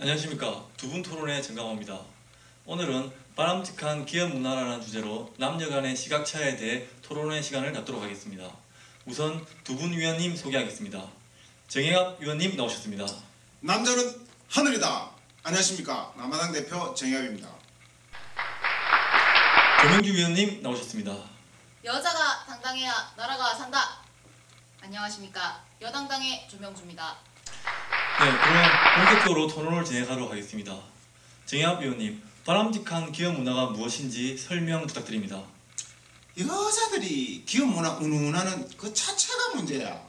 안녕하십니까 두분 토론의 정강호입니다. 오늘은 바람직한 기업 문화라는 주제로 남녀 간의 시각 차이에 대해 토론의 시간을 갖도록 하겠습니다. 우선 두 분 위원님 소개하겠습니다. 정혜갑 위원님 나오셨습니다. 남자는 하늘이다. 안녕하십니까 남아당 대표 정혜합입니다. 조명주 위원님 나오셨습니다. 여자가 당당해야 나라가 산다. 안녕하십니까 여당당의 조명주입니다. 네, 그럼 본격적으로 토론을 진행하도록 하겠습니다. 정혜갑 위원님, 바람직한 기업 문화가 무엇인지 설명 부탁드립니다. 여자들이 기업 문화 운운하는 그 자체가 문제야.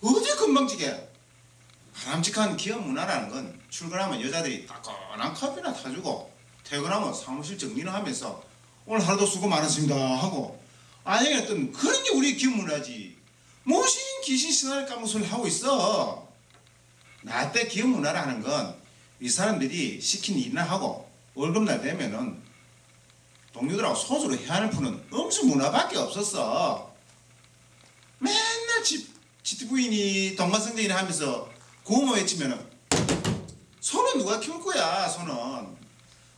어디 금방지게. 바람직한 기업 문화라는 건 출근하면 여자들이 따끈한 커피나 타주고 퇴근하면 사무실 정리를 하면서 오늘 하루도 수고 많았습니다 하고 안녕히 어떤 그런 게 우리 기업 문화지. 무슨 귀신 신화를 소리를 하고 있어. 나때 기업 문화라는 건 이 사람들이 시킨 일이나 하고 월급날 되면은 동료들하고 소주로 해안을 푸는 음주 문화밖에 없었어. 맨날 집, 집 부인이 동반성대이나 하면서 구호모 외치면은 소는 누가 키울 거야, 소는.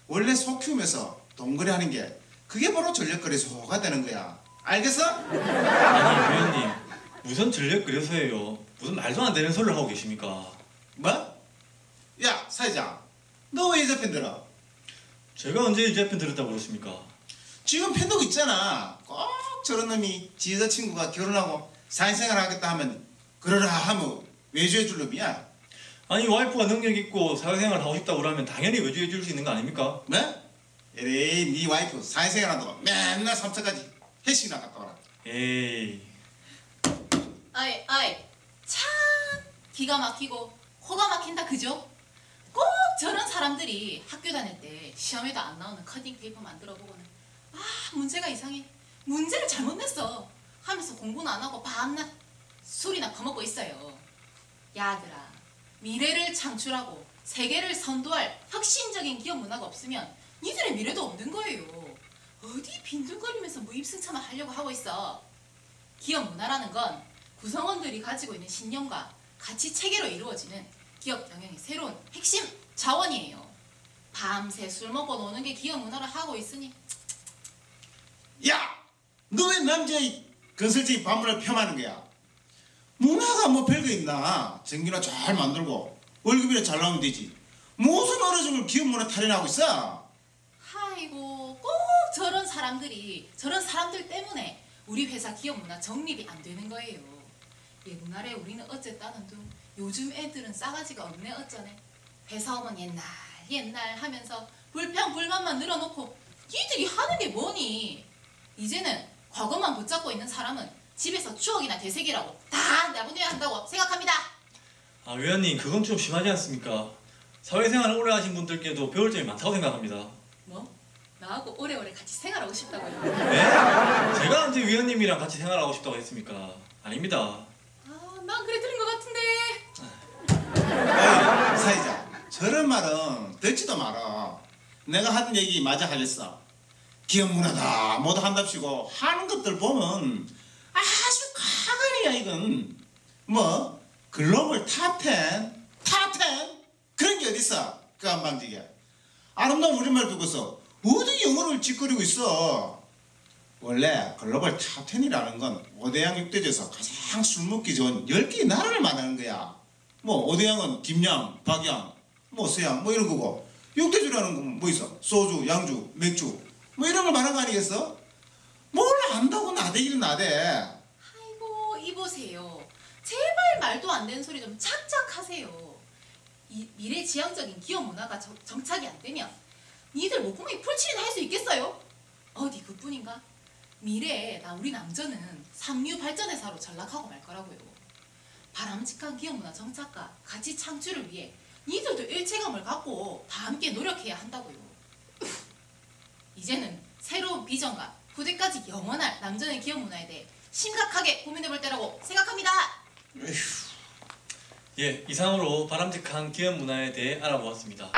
원래 소 키우면서 동거래 하는 게 그게 바로 전력거래 소가 되는 거야. 알겠어? 아니 위원님, 무슨 전력 그래서예요? 무슨 말도 안 되는 소리를 하고 계십니까? 뭐? 야, 사회자. 너왜 이제 편 들어? 제가 언제 이제 편 들었다고 그러십니까? 지금 팬도 있잖아. 꼭 저런 놈이 지 여자친구가 결혼하고 사회생활 하겠다 하면 그러라 하면 외주해 줄 놈이야. 아니 와이프가 능력 있고 사회생활 하고 싶다고 그러면 당연히 외주해 줄 수 있는 거 아닙니까? 뭐? 에레이 네 와이프 사회생활 한다고 맨날 3차까지 회식이나 갔다 와라. 에이 아이 아이 참 기가 막히고 코가 막힌다 그죠? 꼭 저런 사람들이 학교 다닐 때 시험에도 안 나오는 커팅 페이퍼 만들어 보고는 아 문제가 이상해 문제를 잘못 냈어 하면서 공부는 안 하고 밤낮 술이나 퍼먹고 있어요. 야들아 미래를 창출하고 세계를 선도할 혁신적인 기업 문화가 없으면 니들의 미래도 없는 거예요. 어디 빈둥거리면서 무입승차만 하려고 하고 있어. 기업 문화라는 건 구성원들이 가지고 있는 신념과 가치 체계로 이루어지는 기업 경영의 새로운 핵심 자원이에요. 밤새 술 먹고 노는 게 기업 문화를 하고 있으니 야! 너 왜 남자의 건설적인 반문을 폄하하는 거야? 문화가 뭐 별거 있나? 전기나 잘 만들고 월급이나 잘 나오면 되지. 무슨 정도 기업 문화 탈연하고 있어? 아이고 꼭 저런 사람들이 저런 사람들 때문에 우리 회사 기업 문화 정립이 안 되는 거예요. 옛날에 우리는 어쨌다는 둥 요즘 애들은 싸가지가 없네 어쩌네. 회사 오면 옛날 옛날 하면서 불평 불만만 늘어놓고 니들이 하는 게 뭐니? 이제는 과거만 붙잡고 있는 사람은 집에서 추억이나 되새기라고 다 내보내야 한다고 생각합니다. 아 위원님 그건 좀 심하지 않습니까? 사회생활 오래 하신 분들께도 배울 점이 많다고 생각합니다. 뭐? 나하고 오래오래 같이 생활하고 싶다고요? 네? 제가 언제 위원님이랑 같이 생활하고 싶다고 했습니까? 아닙니다. 아, 난 그래 들은 것 같은데. 어이, 사회자. 저런 말은 듣지도 마라. 내가 하는 얘기 마저 하겠어. 기업 문화다 뭐도 한답시고 하는 것들 보면 아주 가관이야 이건. 뭐 글로벌 탑10, 탑10 그런 게 어딨어 그 한방지게. 아름다운 우리말 두고서 어디 영어를 짓거리고 있어. 원래 글로벌 탑10이라는 건 5대양 6대에서 가장 술 먹기 좋은 10개의 나라를 말하는 거야. 뭐 5대양은 김양, 박양, 뭐 서양 뭐 이런 거고 6대주라는 건 뭐 있어? 소주, 양주, 맥주 뭐 이런 걸 말하는 거 아니겠어? 뭘 안다고 나대기는 나대. 아이고 이보세요. 제발 말도 안 되는 소리 좀 착착 하세요. 이 미래지향적인 기업 문화가 정, 정착이 안 되면 니들 목구멍에 풀칠이나 할 수 있겠어요? 어디 그뿐인가? 미래에 나 우리 남자는 삼류 발전 회사로 전락하고 말 거라고요. 바람직한 기업 문화 정착과 가치 창출을 위해 니들도 일체감을 갖고 다 함께 노력해야 한다고요. 이제는 새로운 비전과 후대까지 영원할 남전의 기업 문화에 대해 심각하게 고민해 볼 때라고 생각합니다. 예, 이상으로 바람직한 기업 문화에 대해 알아보았습니다.